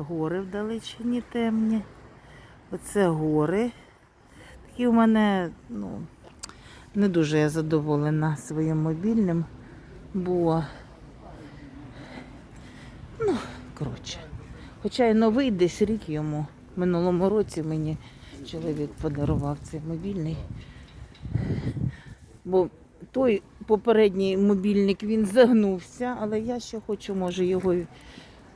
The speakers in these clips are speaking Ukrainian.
гори вдалечині темні. Оце гори. Такі у мене, ну, не дуже я задоволена своїм мобільним, бо, ну, коротше. Хоча й новий десь рік йому. Минулому році мені чоловік подарував цей мобільний. Бо той попередній мобільник він загнувся, але я ще хочу, може, його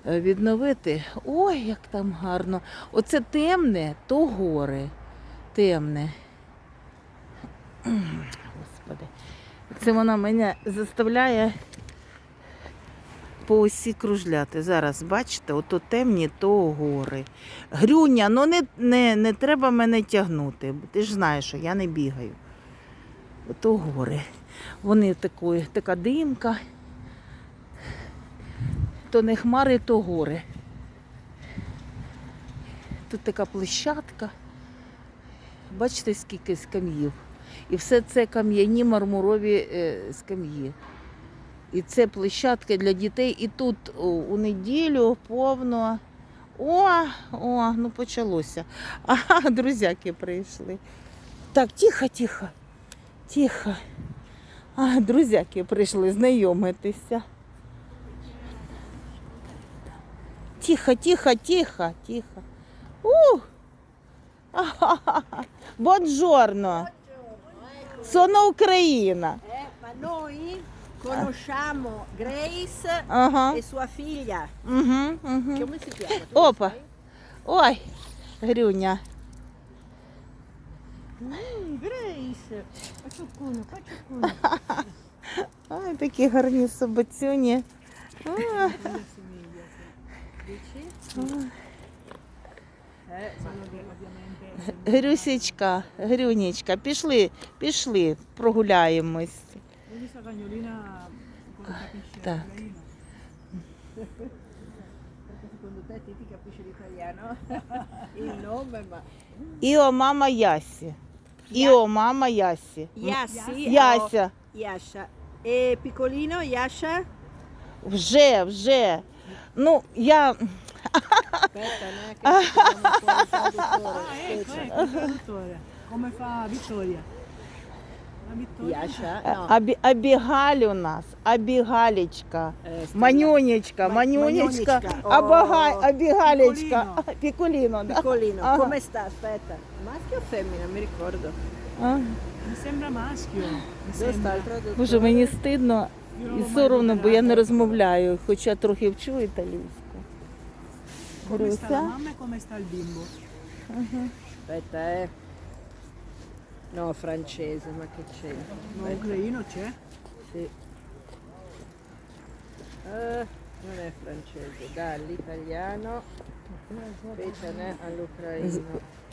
відновити. Ой, як там гарно. Оце темне, то гори. Темне. Господи. Це вона мене заставляє по осі кружляти. Зараз, бачите, ото темні, то гори. Грюня, ну не, не, не треба мене тягнути. Ти ж знаєш, що я не бігаю. Ото гори. Вони такої, така димка. То не хмари, то гори. Тут така площадка. Бачите, скільки скам'їв. І все це кам'яні мармурові е, скам'ї. І це площадка для дітей. І тут о, у неділю повно. О, о, ну почалося. Ага, друзяки прийшли. Так, тихо, тихо, тихо. А, друзяки прийшли знайомитися. Тихо, тихо, тихо, тихо. У! Buongiorno. Sono Україна. Eh, ma noi conosciamo Grace Ага. e sua figlia. Угу, угу. Come si chiama? Tu Опа. sai? Ой, Грюня. Mm, Grace. Пачукуну, пачукуну. Ой, такі гарні собацюні. А, Dici? а. Eh, sono de- ovviamente... Грюсічка, Грюнічка, пішли, пішли, прогуляємось. Ma... Іо мама Ясі. Іо мама Ясі. Yassi? Яся. E piccolino, Yasha? Вже, вже. Ну, я. Ah. Come fa Vittoria. No. Абі, Абігаль у нас. Eh, scusa. Манюнечка, Ма- Манюнечка, Манюнечка. Абага, О, Абігалечка, Пікуліно. Да? Piccolino, Ah. come sta? Aspetta, maschio o femmina? Mi ricordo. А. Mi sembra maschio. Mi Dove sta sembra. il traduttore? Боже, мені стидно Io non і соромно, бо я не розмовляю, хоча трохи вчу італійську. Come sta la Груся. mamma e come sta il bimbo? Aspetta, eh. No, francese, ma che c'è? No, ucraino c'è? Sì. Eh, non è francese, dall'italiano, invece ne all'ucraino.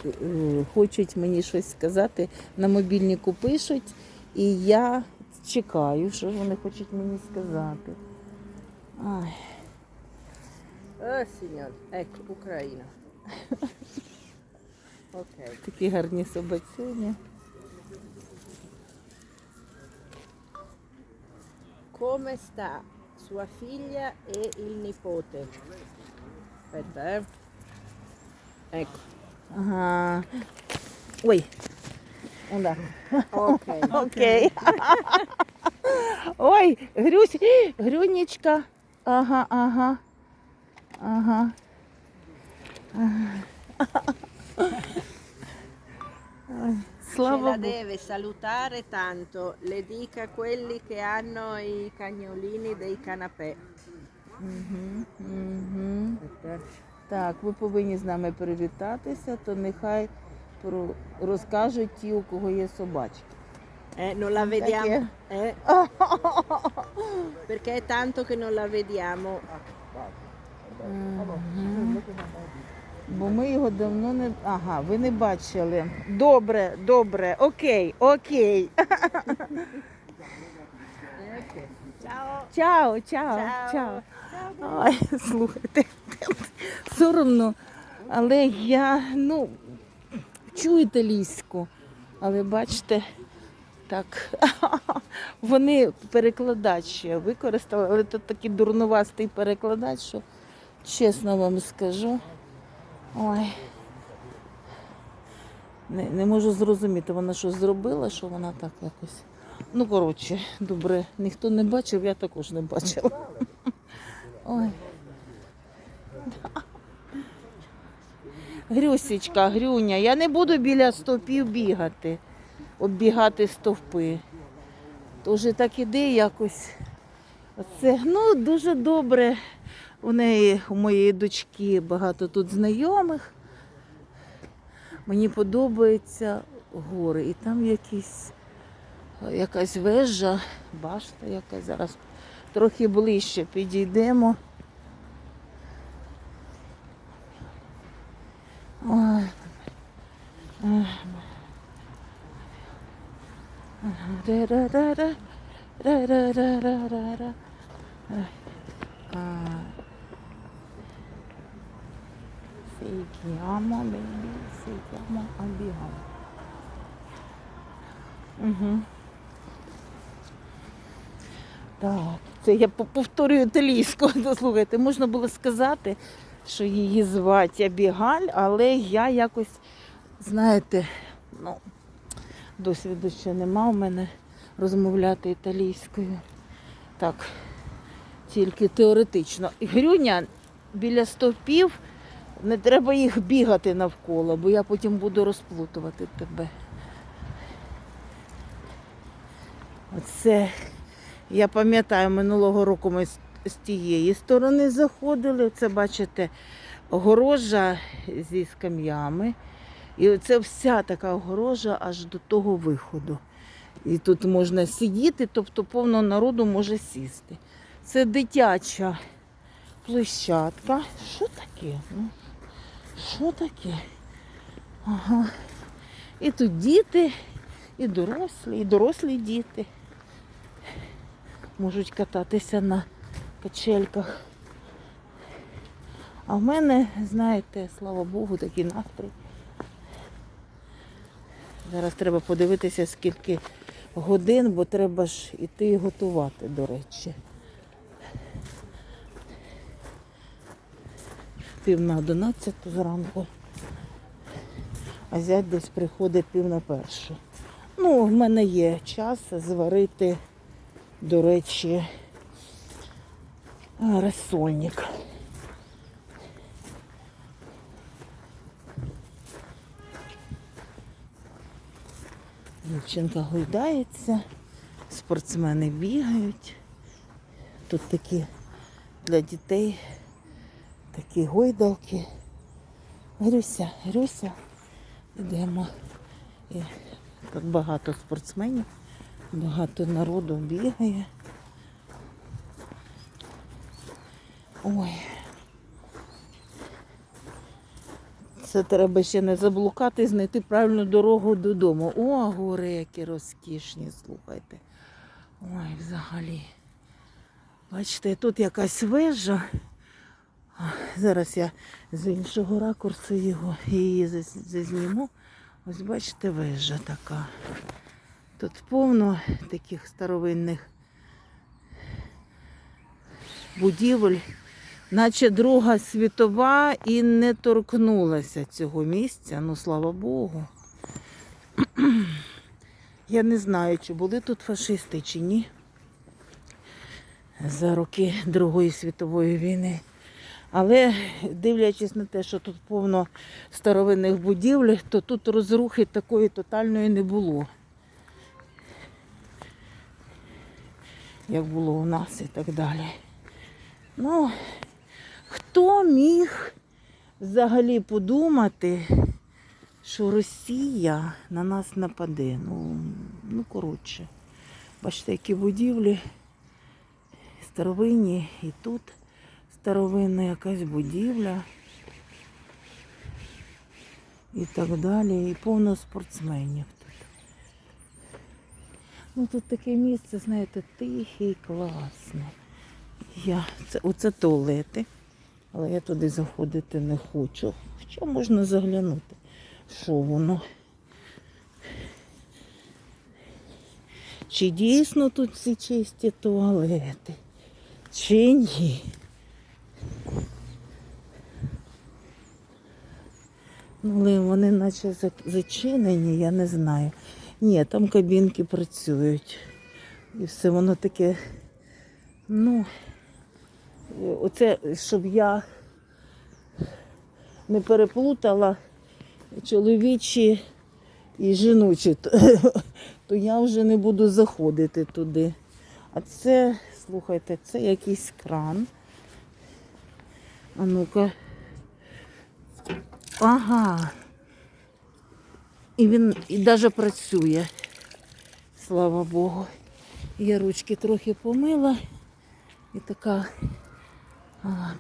Е, Хочуть мені щось сказати, на мобільнику пишуть, і я чекаю, що ж вони хочуть мені сказати. Ай. Eh, signore, ecco, ucraino. Ok. Такі гарні собацюні. Come sta sua figlia e il nipote? Aspetta, eh. Ecco, Ага. Ой. Да. ok. Окей. Ой, Грюсь, Грюнічка. Ага, ага. Ага. Ой, Ce Слава la Богу. deve salutare tanto, le dica quelli che hanno i cagnolini dei canapè. Так, ви повинні з нами привітатися, то нехай. Розкажуть ті, у кого є собачки. Eh, non la vediamo. Eh? Perché è tanto che non la vediamo. Бо ми його давно не. Ага, ви не бачили. Добре, добре, окей, окей. Чао, чао, Чао. чао. Ай, слухайте, соромно, але я, ну, чую італійську, але бачите, так, вони перекладач використали, але тут такий дурнувастий перекладач, що Чесно вам скажу. Ой. Не, не можу зрозуміти, вона що зробила, що вона так якось. Ну, коротше, добре, ніхто не бачив, я також не бачила. Ой. Грюсечка, Грюня, я не буду біля стовпів бігати, оббігати стовпи. Тож так іде якось. Оце, ну, дуже добре. У неї, у моєї дочки, багато тут знайомих. Мені подобаються гори. І там якісь, якась вежа, башта якась. Зараз трохи ближче підійдемо. Ой. Seguiamo, baby, seguiamo, abbiamo. Угу. Так, це я по- повторюю італійську. Слухайте, можна було сказати, що її звати Абігаль, але я якось, знаєте, ну, досвіду ще нема у мене розмовляти італійською. Так, тільки теоретично. Грюня біля стовпів не треба їх бігати навколо, бо я потім буду розплутувати тебе. Оце я пам'ятаю, минулого року ми з, тієї сторони заходили. Це, бачите, огорожа зі скам'ями. І оце вся така огорожа аж до того виходу. І тут можна сидіти, тобто повно народу може сісти. Це дитяча площадка. Що таке? Ну, що таке? Ага. І тут діти, і дорослі, і дорослі діти можуть кататися на качельках. А в мене, знаєте, слава Богу, такий настрій. Зараз треба подивитися, скільки годин, бо треба ж іти готувати, до речі. Пів на одинадцяту зранку. А зять десь приходить пів на першу. Ну, в мене є час зварити, до речі, а, розсольник. Дівчинка гойдається, спортсмени бігають. Тут такі для дітей такі гойдалки. Грюся, Грюся, йдемо. І тут багато спортсменів, багато народу бігає. Ой. Це треба ще не заблукати, знайти правильну дорогу додому. О, гори, які розкішні, слухайте. Ой, взагалі. Бачите, тут якась вежа. Зараз я з іншого ракурсу його її заз- зазніму. Ось бачите, вежа така. Тут повно таких старовинних будівель, наче Друга світова і не торкнулася цього місця, ну слава Богу. Я не знаю, чи були тут фашисти, чи ні. За роки Другої світової війни. Але дивлячись на те, що тут повно старовинних будівель, то тут розрухи такої тотальної не було. Як було у нас і так далі. Ну, хто міг взагалі подумати, що Росія на нас нападе? Ну, ну коротше, бачите, які будівлі старовинні і тут старовинна якась будівля і так далі. І повно спортсменів тут. Ну тут таке місце, знаєте, тихе і класне. Я, це, оце туалети, але я туди заходити не хочу. Хоча можна заглянути, що воно. Чи дійсно тут всі чисті туалети? Чи ні? Ну, Але вони наче зачинені, я не знаю. Ні, там кабінки працюють. І все воно таке, ну оце, щоб я не переплутала чоловічі і жіночі, то, я вже не буду заходити туди. А це, слухайте, це якийсь кран. А ну-ка. Ага. І він і навіть працює. Слава Богу. Я ручки трохи помила. І така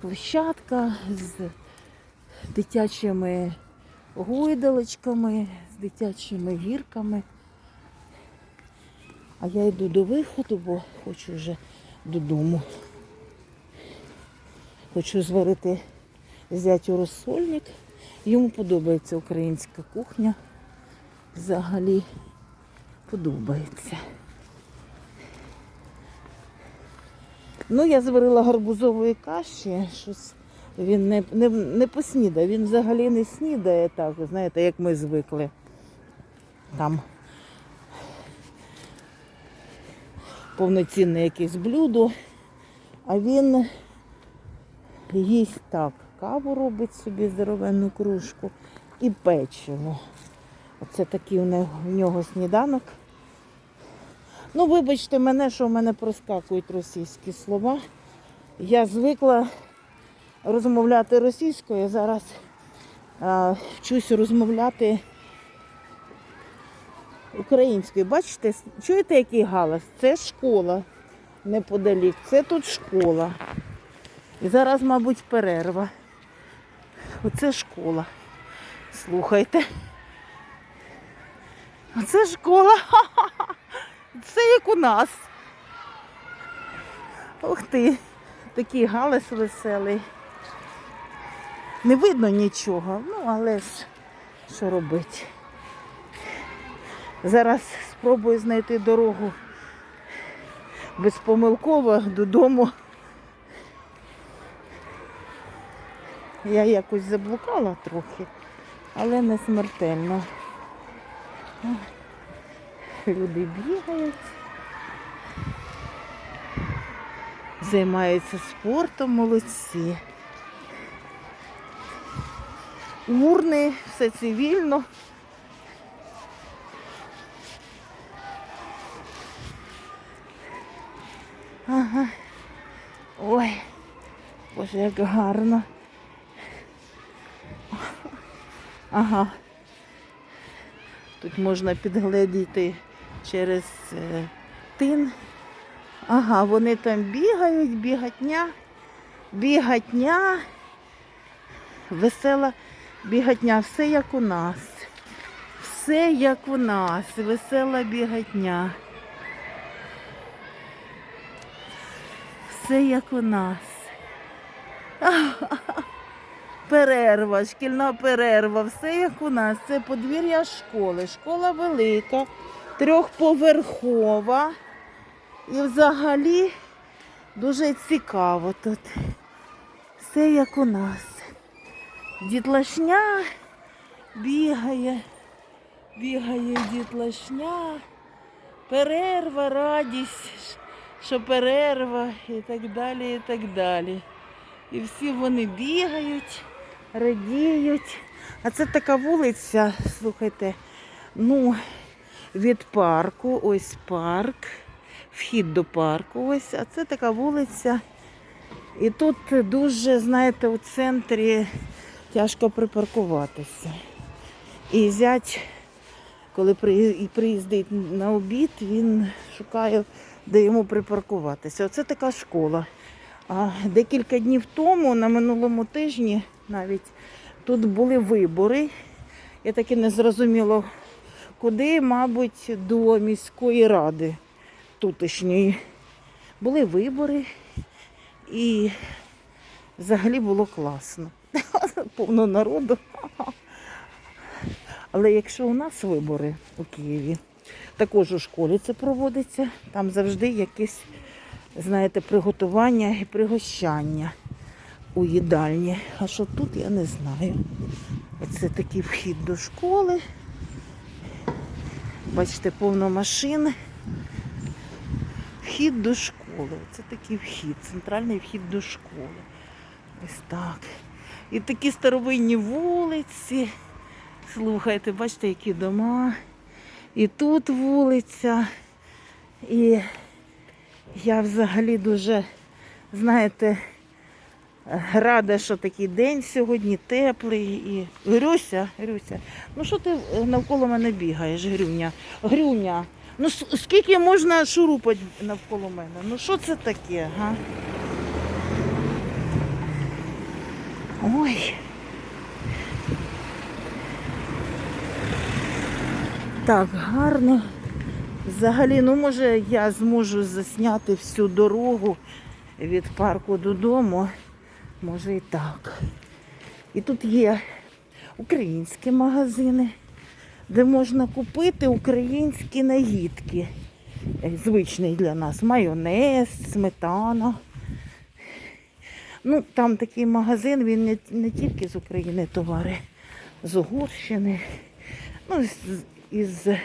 площадка з дитячими гойдалочками, з дитячими гірками. А я йду до виходу, бо хочу вже додому. Хочу зварити зятю розсольник. Йому подобається українська кухня. Взагалі подобається. Ну, я зварила гарбузової каші, щось він не, не, не поснідав, він взагалі не снідає так, знаєте, як ми звикли. Там повноцінне якесь блюдо, а він їсть так. Каву робить собі здоровенну кружку і печиво. Оце такий у нього сніданок. Ну, вибачте мене, що в мене проскакують російські слова. Я звикла розмовляти російською, зараз а, вчусь розмовляти українською. Бачите, чуєте, який галас? Це школа неподалік. Це тут школа. І зараз, мабуть, перерва. Оце школа. Слухайте. Оце школа. Ха-ха-ха. Це як у нас. Ух ти, такий галас веселий. Не видно нічого, ну але ж що робити. Зараз спробую знайти дорогу безпомилково додому. Я якось заблукала трохи, але не смертельно. Люди бігають, займаються спортом, молодці. Урни, все цивільно. Ага. Ой, боже, як гарно. Ага. Тут можна підгледіти через е, тин. Ага, вони там бігають, бігатня, бігатня, весела бігатня, все як у нас. Все як у нас, весела бігатня. Все як у нас. Перерва, шкільна перерва, все як у нас. Це подвір'я школи. Школа велика, трьохповерхова. І взагалі дуже цікаво тут. Все як у нас. Дітлашня бігає, бігає дітлашня, перерва, радість, що перерва і так далі, і так далі. І всі вони бігають, радіють. А це така вулиця, слухайте, ну, від парку, ось парк, вхід до парку, ось, а це така вулиця. І тут дуже, знаєте, у центрі тяжко припаркуватися. І зять, коли приїздить на обід, він шукає, де йому припаркуватися. Оце така школа. А декілька днів тому, на минулому тижні, навіть тут були вибори. Я таки не зрозуміло, куди, мабуть, до міської ради тутешньої. Були вибори і взагалі було класно. Повно народу. Але якщо у нас вибори у Києві, також у школі це проводиться, там завжди якесь, знаєте, приготування і пригощання. у їдальні. А що тут, я не знаю. Оце такий вхід до школи. Бачите, повно машин. Вхід до школи. Це такий вхід, центральний вхід до школи. Ось так. І такі старовинні вулиці. Слухайте, бачите, які дома. І тут вулиця. І я взагалі дуже, знаєте, рада, що такий день сьогодні теплий. І... Грюся, Грюся, ну що ти навколо мене бігаєш, Грюня? Грюня, ну скільки можна шурупати навколо мене? Ну що це таке, га? Ой. Так, гарно. Взагалі, ну може я зможу засняти всю дорогу від парку додому. Може і так. І тут є українські магазини, де можна купити українські наїдки. Е, Звичний для нас майонез, сметана. Ну, там такий магазин, він не, не тільки з України товари, з Угорщини, ну, з, із е,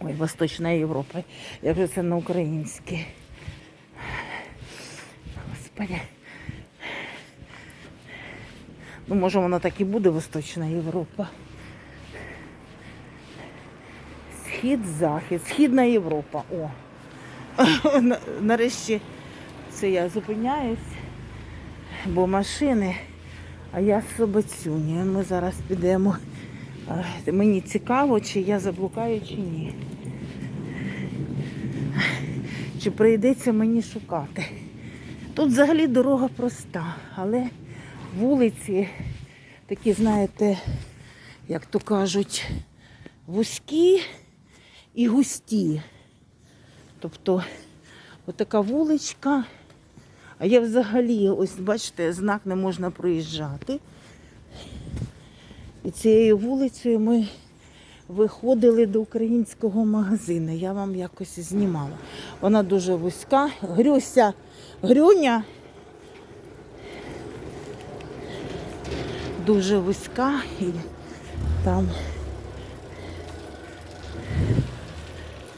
ой, Восточної Європи. Як же це на українське? Господи. Ну, може, воно так і буде Восточна Європа. Схід, захід, Східна Європа. О. Нарешті це я зупиняюсь, бо машини, а я собацюні. Ми зараз підемо. Мені цікаво, чи я заблукаю, чи ні. Чи прийдеться мені шукати. Тут взагалі дорога проста, але вулиці такі, знаєте, як то кажуть, вузькі і густі. Тобто отака вуличка. А я взагалі, ось бачите, знак не можна проїжджати. І цією вулицею ми виходили до українського магазину. Я вам якось знімала. Вона дуже вузька. Грюся, Грюня. Дуже вузька і там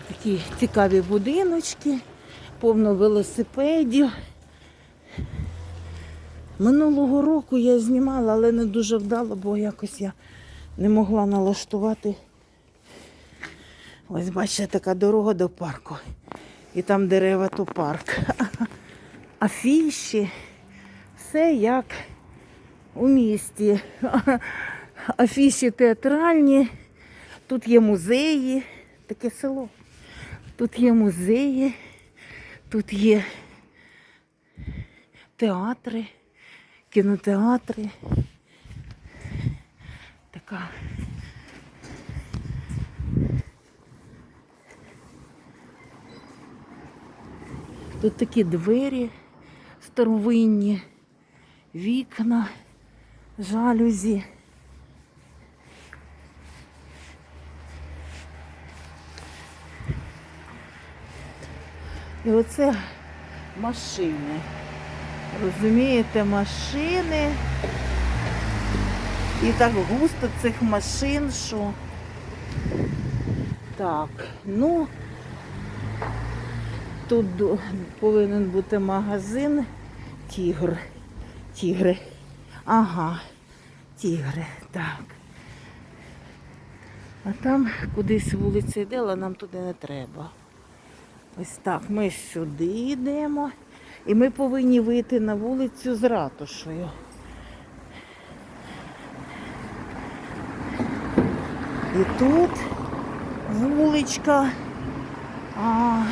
такі цікаві будиночки, повно велосипедів. Минулого року я знімала, але не дуже вдало, бо якось я не могла налаштувати. Ось бачите, така дорога до парку. І там дерева, то парк. Афіші. Все як у місті. Афіші театральні. Тут є музеї, таке село. Тут є музеї, тут є театри, кінотеатри. Така. Тут такі двері старовинні, вікна, жалюзі. І оце машини. Розумієте, машини. І так густо цих машин, що. Так, ну тут повинен бути магазин Тігр. Тігри. Ага, тігри, так. А там кудись вулиця йде, але нам туди не треба. Ось так, ми сюди йдемо. І ми повинні вийти на вулицю з ратушею. І тут вуличка а,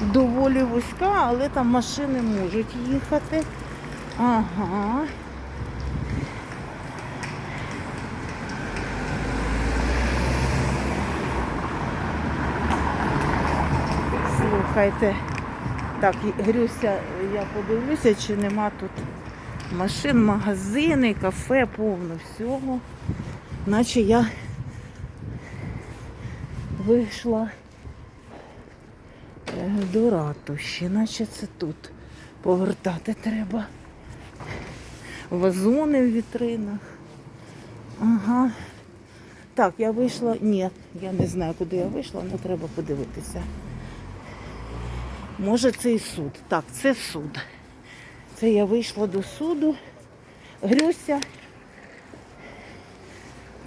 доволі вузька, але там машини можуть їхати. Ага. Слухайте. Так, Грюся, я подивлюся, чи нема тут машин, магазини, кафе, повно всього. Наче я вийшла До ратуші, наче це тут. Повертати треба. Вазони в вітринах. Ага. Так, я вийшла. Ні, я не знаю, куди я вийшла, але треба подивитися. Може, це і суд. Так, це суд. Це я вийшла до суду. Грюся.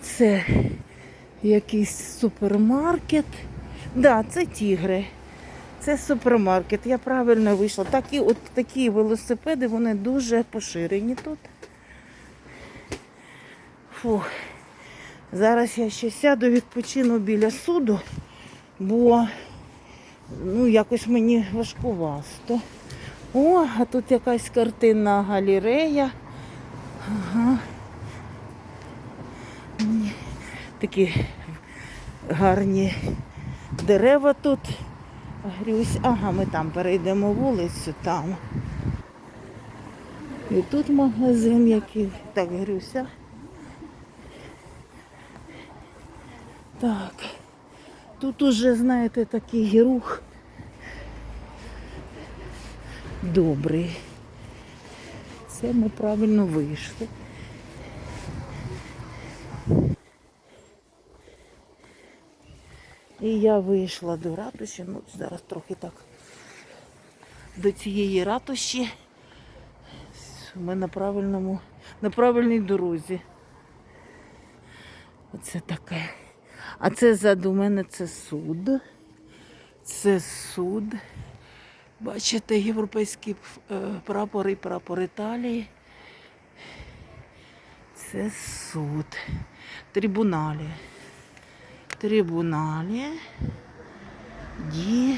Це якийсь супермаркет. Да, це тігри. Це супермаркет. Я правильно вийшла. Такі, от такі велосипеди, вони дуже поширені тут. Фух. Зараз я ще сяду, відпочину біля суду, бо ну, якось мені важкувасто. О, а тут якась картинна галерея. Ага. Такі гарні дерева тут. Грюсь. Ага, ми там перейдемо вулицю там. І тут магазин який. Так, Грюся. Так. Тут уже, знаєте, такий рух добрий. Це ми правильно вийшли. І я вийшла до ратуші, ну зараз трохи так до цієї ратуші. Ми на правильному, на правильній дорозі. Оце таке. А це ззаду мене це суд. Це суд. Бачите, європейський е, прапор і прапор Італії. Це суд. Трибуналі. Трибуналі ді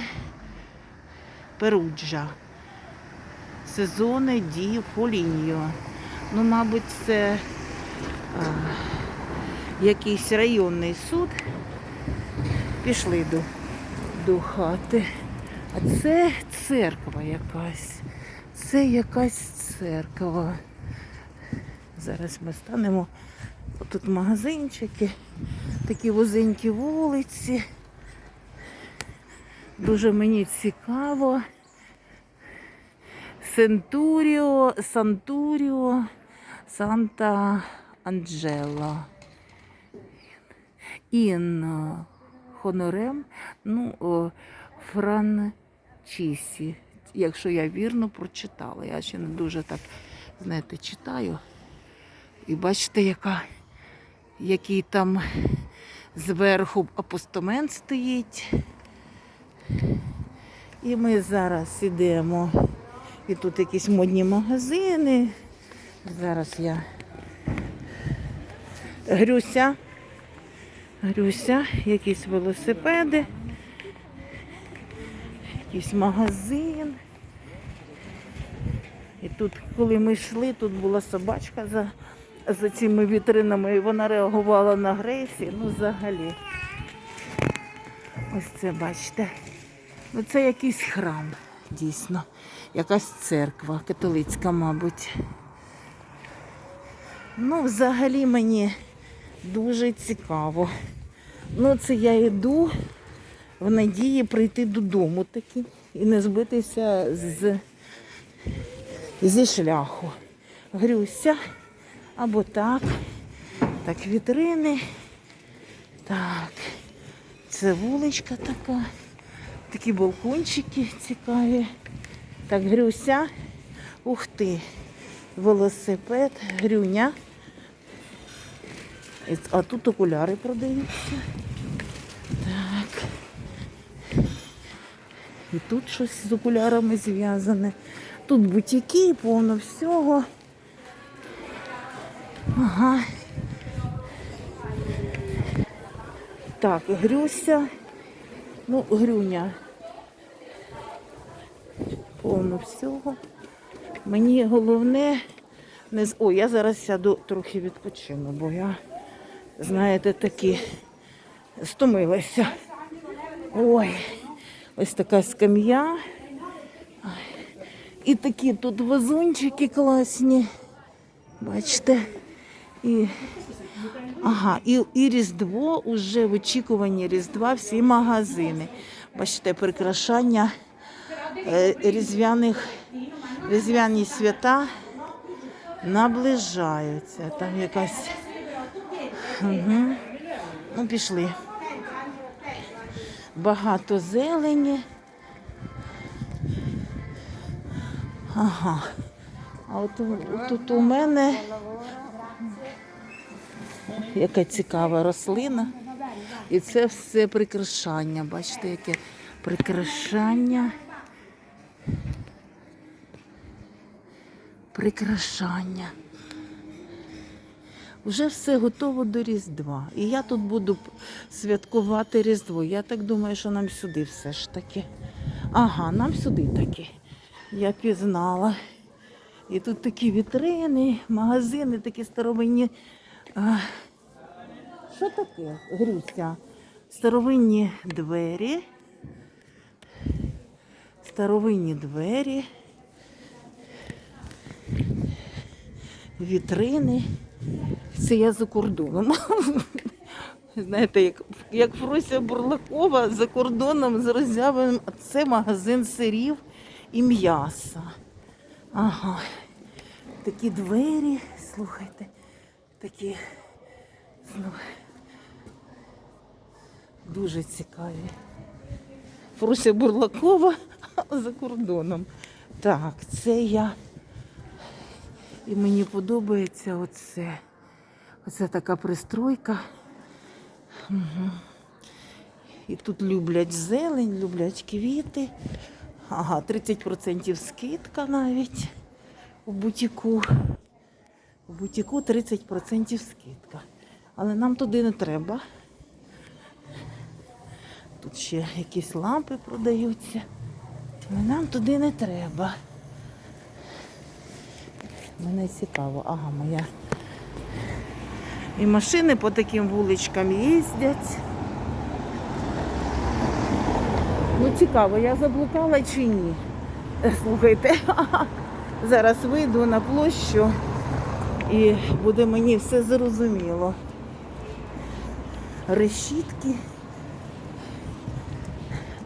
Перуджа. Сезони ді Фоліньо. Ну, мабуть, це а, якийсь районний суд. Пішли до, до хати. А це церква якась. Це якась церква. Зараз ми станемо. Тут магазинчики, такі вузенькі вулиці. Дуже мені цікаво. Сентуріо, Сантуріо, Санта Анджело. Ін Хонорем, ну, Франчісі. Якщо я вірно прочитала. Я ще не дуже так, знаєте, читаю. І бачите, яка, який там зверху апостамент стоїть. І ми зараз ідемо. І тут якісь модні магазини. Зараз я грюся. Грюся, якісь велосипеди, якийсь магазин. І тут, коли ми йшли, тут була собачка за, за цими вітринами, і вона реагувала на агресію. Ну, взагалі. Ось це бачите. Ну, це якийсь храм, дійсно. Якась церква католицька, мабуть. Ну, взагалі мені дуже цікаво. Ну, це я йду в надії прийти додому таки і не збитися з, зі шляху. Грюся або так. Так, вітрини. Так. Це вуличка така. Такі балкончики цікаві. Так, Грюся. Ух ти. Велосипед, грюня. А тут окуляри продаються. Так. І тут щось з окулярами зв'язане. Тут бутіки, повно всього. Ага. Так, Грюся. Ну, Грюня. Повно всього. Мені головне не з. О, я зараз сяду трохи відпочину, бо я, знаєте, таки стомилася. Ой, ось така скам'я. І такі тут вазончики класні. Бачите? І, ага, і, і Різдво уже в очікуванні Різдва всі магазини. Бачите, прикрашання е, різдвяних, різдвяні свята наближаються. Там якась. Угу. Ну, пішли. Багато зелені. Ага. А от тут у мене яка цікава рослина. І це все прикрашання. Бачите, яке прикрашання. Прикрашання. Вже все готово до Різдва. І я тут буду святкувати Різдво. Я так думаю, що нам сюди все ж таки. Ага, нам сюди таки. Я пізнала. І тут такі вітрини, магазини, такі старовинні. Що таке, Грюся? Старовинні двері. Старовинні двері. Вітрини. Це я за кордоном. Знаєте, як, як Фрося Бурлакова за кордоном з роззявим, а це магазин сирів і м'яса. Ага. Такі двері, слухайте, такі ну, дуже цікаві. Фруся Бурлакова за кордоном. Так, це я. І мені подобається оце. Оце така пристройка. Угу. І тут люблять зелень, люблять квіти. Ага, 30% скидка навіть у бутіку. У бутіку 30% скидка. Але нам туди не треба. Тут ще якісь лампи продаються. Але нам туди не треба. Мене цікаво, ага, моя. І машини по таким вуличкам їздять. Ну цікаво, я заблукала чи ні? Слухайте, зараз вийду на площу і буде мені все зрозуміло. Решітки.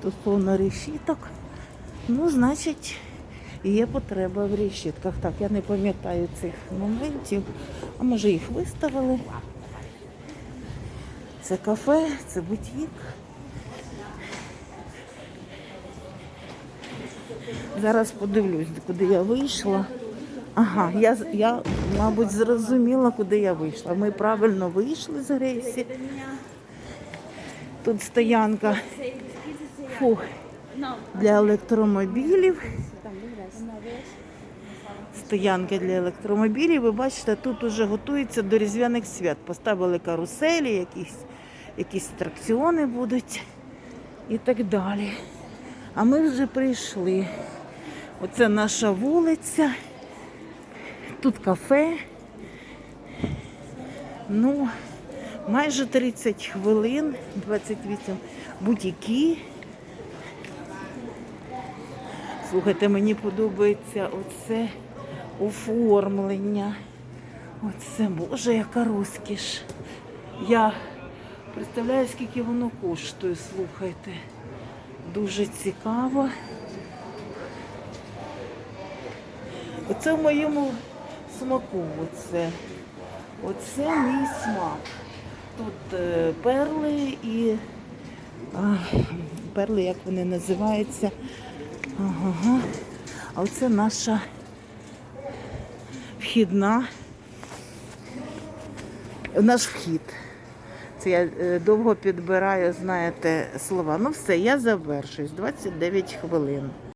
Тут повно решіток. Ну, значить, є потреба в решітках. Так, я не пам'ятаю цих моментів. А може їх виставили. Це кафе, це бутік. Зараз подивлюсь, куди я вийшла. Ага, я, я, мабуть, зрозуміла, куди я вийшла. Ми правильно вийшли з Грейсі. Тут стоянка фу, для електромобілів. Стоянка для електромобілів. Ви бачите, тут уже готується до різдвяних свят. Поставили каруселі, якісь, якісь атракціони будуть і так далі. А ми вже прийшли. Оце наша вулиця. Тут кафе. Ну, майже 30 хвилин, 28 бутіки. Слухайте, мені подобається оце оформлення. Оце, Боже, яка розкіш. Я представляю, скільки воно коштує, слухайте. Дуже цікаво. Оце в моєму смаку. Оце. Оце мій смак. Тут е, перли і перли, як вони називаються. Ага. А оце наша вхідна. Наш вхід. Це я е, довго підбираю, знаєте, слова. Ну все, я завершуюсь. 29 хвилин.